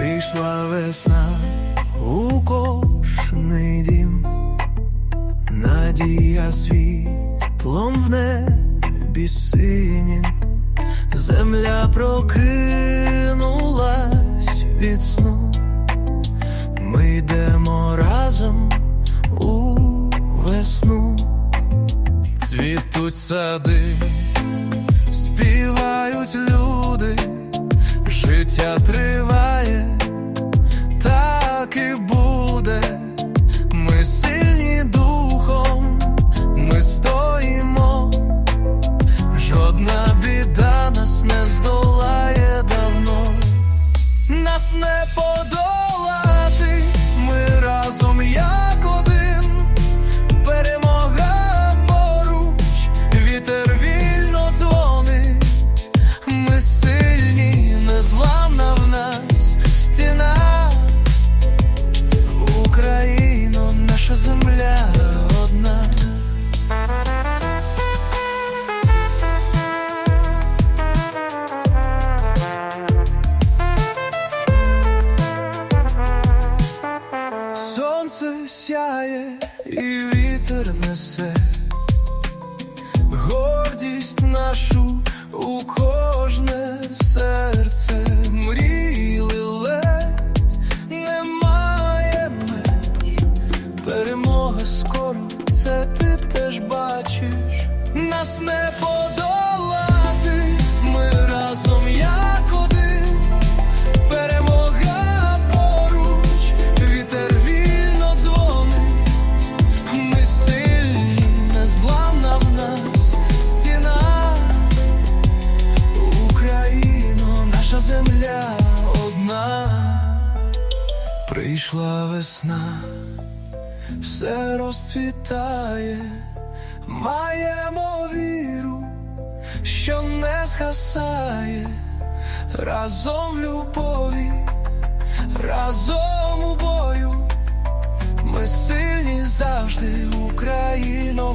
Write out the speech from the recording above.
Прийшла весна у кожний дім, надія світлом в небі синім, земля прокинулась від сну, ми йдемо разом у весну, цвітуть сади, співають люди, життя триває, сяє і вітер несе, гордість нашу у кожне серце. Мріли ледь немає меж. Перемога скоро, це ти теж бачиш, нас не подолати, Прийшла весна, все розцвітає, маємо віру, що не згасає, разом в любові, разом у бою, ми сильні завжди, Україно.